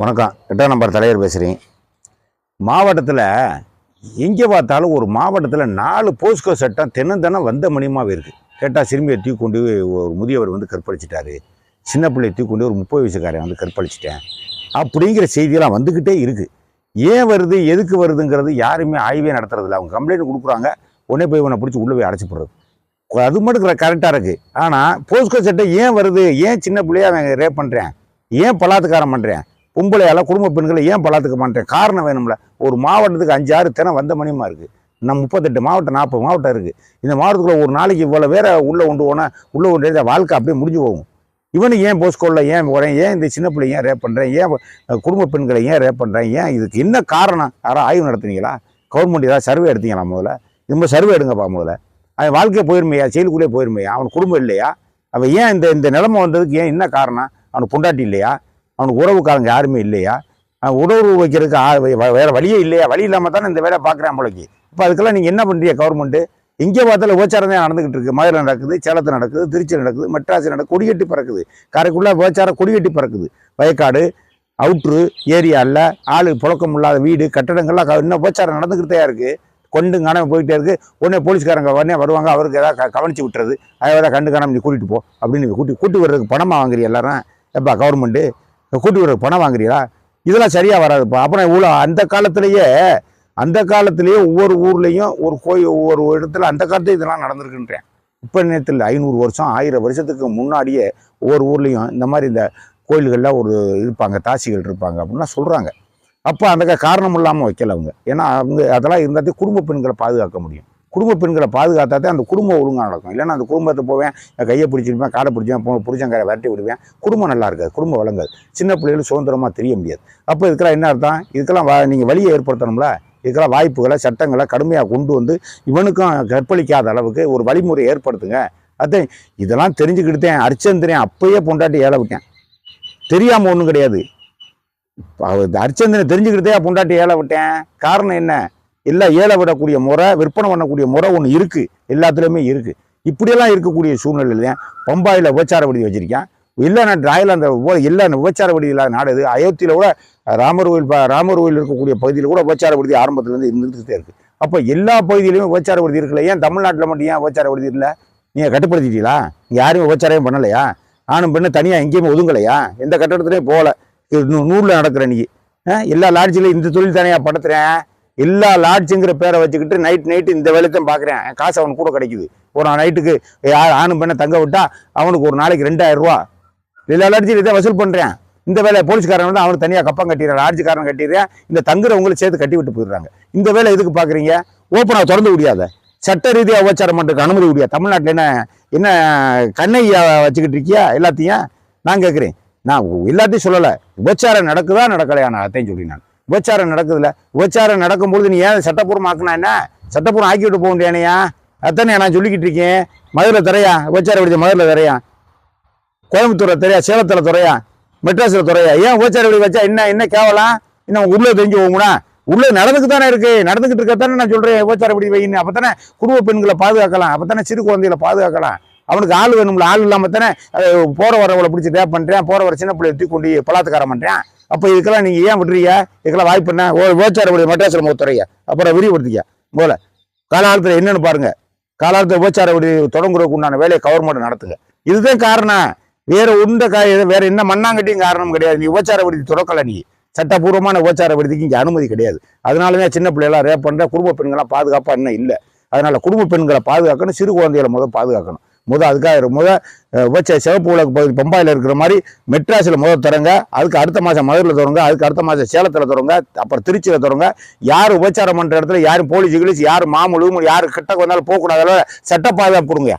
வணக்கம். எட்டாம் நம்பர் தலைவர் பேசுகிறேன் மாவட்டத்தில் எங்கே பார்த்தாலும் ஒரு மாவட்டத்தில் நாலு போஸ்கோ சட்டம் தினம் வந்த மணியமாகவே இருக்குது கேட்டால் சிறுமியை தூக்கி கொண்டு போய் ஒரு முதியவர் வந்து கற்பழிச்சிட்டாரு. சின்ன பிள்ளையை தூக்கி கொண்டு ஒரு முப்பது வயசுக்காரன் வந்து கற்பழிச்சிட்டேன். அப்படிங்கிற செய்தியெல்லாம் வந்துக்கிட்டே இருக்குது ஏன் வருது எதுக்கு வருதுங்கிறது யாருமே ஆய்வே நடத்துறதில்ல. அவங்க கம்ப்ளைண்ட் கொடுக்குறாங்க. உடனே போய் இவனை பிடிச்சி உள்ளே போய் அடைச்சி போடுறது. அது மட்டும் கரெக்டாக இருக்குது ஆனால் போஸ்கோ சட்டம் ஏன் வருது? ஏன் சின்ன பிள்ளைய அவன் ரேப் பண்ணுறேன் ஏன் பலாத்துக்காரம் பண்ணுறேன் பொம்பளையால குடும்ப பெண்களை ஏன் பலாத்துக்க மாட்டேன்? காரணம் வேணும்ல. ஒரு மாவட்டத்துக்கு அஞ்சு ஆறு தினம் வந்த மணியமாக இருக்குது நம்ம முப்பத்தெட்டு மாவட்டம் நாற்பது மாவட்டம் இருக்குது இந்த மாவட்டத்துக்குள்ள ஒரு நாளைக்கு இவ்வளோ வேற உள்ளே கொண்டு போனால் உள்ளே கொண்டு வாழ்க்கை அப்படியே முடிஞ்சு போகும். இவனுக்கு ஏன் போஸ்கோலில் ஏன் போகிறேன் ஏன் இந்த சின்ன பிள்ளை ஏன் ரேப் பண்ணுறேன் ஏன் குடும்ப பெண்களை ஏன் ரேப் பண்ணுறேன் ஏன் இதுக்கு என்ன காரணம்? யாராவது ஆய்வு நடத்துனீங்களா? கவர்மெண்ட் ஏதாவது சர்வே எடுத்தீங்களா முதல்ல? இந்த சர்வே எடுங்கப்பா முதல்ல. அவன் வாழ்க்கை போயிருமையா? செயலுக்குள்ளே போயிருமையா? அவன் குடும்பம் இல்லையா? அவன் ஏன் இந்த இந்த நிலைமை வந்ததுக்கு ஏன் என்ன காரணம்? அவனுக்கு பொண்டாட்டி இல்லையா? அவனுக்கு உறவுக்காரங்க யாருமே இல்லையா? உணவு வைக்கிறதுக்கு ஆ- வே- வழியே இல்லையா? வழி இல்லாமல் தானே இந்த வேலை பார்க்குறேன் போலக்கு. இப்போ அதுக்கெல்லாம் நீங்கள் என்ன பண்ணுறீங்க கவர்மெண்ட்டு இங்கே பார்த்தாலும் விபச்சாரம் தான் நடந்துகிட்டு இருக்கு. மதுரை நடக்குது சேலத்தில் நடக்குது திருச்சி நடக்குது மெட்ராஸ் நடக்குது கொடிகட்டி பறக்குது. காரைக்குள்ளே விபச்சாரம் கொடிகட்டி பறக்குது. வயக்காடு அவுட்ரு ஏரியாவில் ஆள் புழக்கம் இல்லாத வீடு கட்டடங்கள்லாம் க- இன்னும் விபச்சாரம் நடந்துக்கிட்டே இருக்குது கொண்டு காணாம போயிட்டே இருக்கு. உடனே போலீஸ்காரங்க உடனே வருவாங்க. அவருக்கு ஏதாவது க- கவனிச்சு விட்டுறது. அதை ஏதாவது கண்டு காணாமல் நீ போ அப்படின்னு கூட்டி கூட்டி வர்றதுக்கு பணமாக வாங்குறீ எல்லாரும். எப்பா கவர்மெண்ட்டு கூட்டி வர பணம் வாங்குறீங்களா? இதெல்லாம் சரியாக வராதுப்பா. அப்புறம் இவ்வளோ அந்த காலத்திலேயே அந்த காலத்திலேயே ஒவ்வொரு ஊர்லேயும் ஒரு கோயில் ஒவ்வொரு இடத்துல அந்த காலத்தில் இதெல்லாம் நடந்திருக்குன்றேன். இப்போ நேரத்தில் ஐநூறு வருஷம் ஆயிரம் வருஷத்துக்கு முன்னாடியே ஒவ்வொரு ஊர்லேயும் இந்த மாதிரி இந்த கோயில்களில் ஒரு இருப்பாங்க தாசிகள் இருப்பாங்க அப்படின்லாம் சொல்கிறாங்க அப்போ அந்த காரணம் இல்லாமல் வைக்கல அவங்க. ஏன்னா அவங்க அதெல்லாம் இருந்தால் குடும்ப பெண்களை பாதுகாக்க முடியும். குடும்ப பெண்களை பாதுகாத்தாதே அந்த குடும்பம் ஒழுங்காக நடக்கும். இல்லைன்னா அந்த குடும்பத்தை போவேன் கையை பிடிச்சிருப்பேன் காடை பிடிச்சேன் போ பிடிச்சங்கரை விரட்டி விடுவேன். குடும்பம் நல்லா இருக்காது குடும்பம் வழங்காது சின்ன பிள்ளைகள் சுதந்திரமாக தெரிய முடியாது. அப்போ இதுக்கெல்லாம் என்ன அர்த்தம்? இதுக்கெல்லாம் வா நீங்கள் வழியை ஏற்படுத்தணும்ல? இதுக்கெல்லாம் வாய்ப்புகளை சட்டங்களை கடுமையாக கொண்டு வந்து இவனுக்கும் கற்பழிக்காத அளவுக்கு ஒரு வழிமுறை ஏற்படுத்துங்க. அதான் இதெல்லாம் தெரிஞ்சுக்கிட்டுதேன் அர்ச்சந்திரன் அப்பயே பொண்டாட்டி ஏழை விட்டேன். தெரியாமல் ஒன்றும் கிடையாது. அவர் அர்ச்சந்திரனை தெரிஞ்சுக்கிட்டே பொண்டாட்டி ஏழை விட்டேன். காரணம் என்ன? இல்லை ஏழை விடக்கூடிய முறை விற்பனை பண்ணக்கூடிய முறை ஒன்று இருக்குது எல்லாத்துலேயுமே இருக்குது இப்படியெல்லாம் இருக்கக்கூடிய சூழ்நிலையில் பம்பாயில் விபச்சார விடுதி வச்சுருக்கேன். இல்லை நான் தாய்லாந்து ஓ- எல்லா விபச்சார விடுதி இல்லாத நாடு இது அயோத்தியில் கூட ராமர் கோயில் ராமர் கோயில் இருக்கக்கூடிய பகுதியில் கூட விபச்சார விடுதி ஆரம்பத்துலேருந்து இருந்துகிட்டே இருக்குது அப்போ எல்லா பகுதியிலையுமே விபச்சார விடுதி இருக்குல்ல ஏன் தமிழ்நாட்டில் மட்டும் ஏன் விபச்சார விடுதி இல்லை? நீங்கள் கட்டுப்படுத்திட்டீங்களா? இங்கே யாரும் விபச்சாரம் பண்ணலையா? ஆணும் பெண்ணு தனியாக எங்கேயுமே ஒதுங்கலையா? எந்த கட்டடத்துலேயும் போகல. இது நூ- நடக்கிற நீ எல்லா லாட்ஜிலையும் இந்த தொழில் தனியாக படுத்துகிறேன் எல்லா லாட்ஜுங்கிற பேரை வச்சுக்கிட்டு நைட் நைட்டு இந்த வேலைத்தான் பார்க்குறேன் காசு அவனுக்கு கூட கிடைக்குது. ஒரு நைட்டுக்கு யார் ஆணும் பெண்ணை தங்க விட்டா அவனுக்கு ஒரு நாளைக்கு ரெண்டாயிரம் ரூபா. எல்லா லாட்ஜில் இதை வசூல் பண்ணுறேன் இந்த வேலை போலீஸ்காரன் வந்து அவனுக்கு தனியாக கப்பம் கட்டிடுறேன் லாட்ஜுக்காரன் கட்டிடுறேன் இந்த தங்குறவங்களும் சேர்த்து கட்டி விட்டு போயிடுறாங்க. இந்த வேலை எதுக்கு பார்க்குறீங்க ஓப்பனாக திறந்து முடியாத சட்ட ரீதியாக உபச்சாரம் பண்ணுறதுக்கு அனுமதி முடியாது தமிழ்நாட்டில் என்ன என்ன கண்ணையா வச்சுக்கிட்டு இருக்கியா? எல்லாத்தையும் நான் கேட்குறேன் நான் எல்லாத்தையும் சொல்லலை. உபச்சாரம் நடக்குதா நடக்கலையா? நான் அதையும் சொல்லி நான். உபச்சாரம் நடக்குதுல்ல? உபச்சாரம் நடக்கும்பொழுது நீ ஏன் சட்டப்பூர்வமாக்குனா என்ன? சட்டப்பூர்வம் ஆக்கி விட்டு போக முடியானையா அத்தனை நான் சொல்லிக்கிட்டு இருக்கேன். மதுரை துறையா? உபச்சாரம் விடுதி மதுரை தரையா கோயம்புத்தூர் துறையா? சேலத்தில் துறையா? மெட்ராஸில் துறையா? ஏன் விபச்சார விடுதி வச்சா என்ன என்ன கேவலாம் இன்னும் உள்ளே தெரிஞ்சு போகும்னா? உள்ளே நடந்துக்கு தானே இருக்கு. நடந்துக்கிட்டு இருக்கத்தானே நான் சொல்கிறேன் விபச்சார விடுதி வைன்னு. அப்பதானே குடும்ப பெண்களை பாதுகாக்கலாம். அப்பதானே சிறு குழந்தைகளை பாதுகாக்கலாம். அவனுக்கு ஆள் வேணும்ல. ஆள் இல்லாமல் தானே போகிற போற வரவளை பிடிச்சி டேப் பண்ணுறேன் போகிற வர சின்ன பிள்ளைய தூக்கி கொண்டு பலாத்காரம் பண்ணுறேன் அப்போ இதுக்கெல்லாம் நீங்கள் ஏன் விட்டுறீங்க? இதுக்கெல்லாம் வாய்ப்பு என்ன? ஓ விபச்சார விடுதி மெட்ராஸில் அப்புறம் விரிவுபடுத்திக்க. போல காலகாலத்தில் என்னென்னு பாருங்க. காலகாலத்தில் விபச்சார தொடங்குறதுக்கு உண்டான வேலையை கவர்மெண்ட் நடத்துங்க. இதுதான் காரணம். வேறு உண்ட கா வேறு என்ன மண்ணாங்கட்டியும் காரணம் கிடையாது. நீ விபச்சார விடுதி நீ. சட்டப்பூர்வமான ஓச்சார விடுதிக்கு இங்கே அனுமதி கிடையாது. அதனால தான் சின்ன பிள்ளைகளாம் ரேப் பண்ணுற குடும்ப பெண்களாம் பாதுகாப்பாக இன்னும் இல்லை. அதனால் குடும்ப பெண்களை பாதுகாக்கணும் சிறு குழந்தைகளை முதல் பாதுகாக்கணும். முத அதுக்காக முத உபச்ச சிவப்பு உலக பகுதி பம்பாயில் இருக்கிற மாதிரி மெட்ராஸில் முதல் தொடங்க அதுக்கு அடுத்த மாதம் மதுரையில் தொடங்க அதுக்கு அடுத்த மாதம் சேலத்தில் தொடங்க அப்புறம் திருச்சியில் தொடங்க யார் உபச்சாரம் பண்ணுற இடத்துல யாரும் போலீஸ் கிலீஸ் யார் மாமூலும் யார் கிட்ட வந்தாலும் போகக்கூடாத சட்ட பாதுகாப்பு கொடுங்க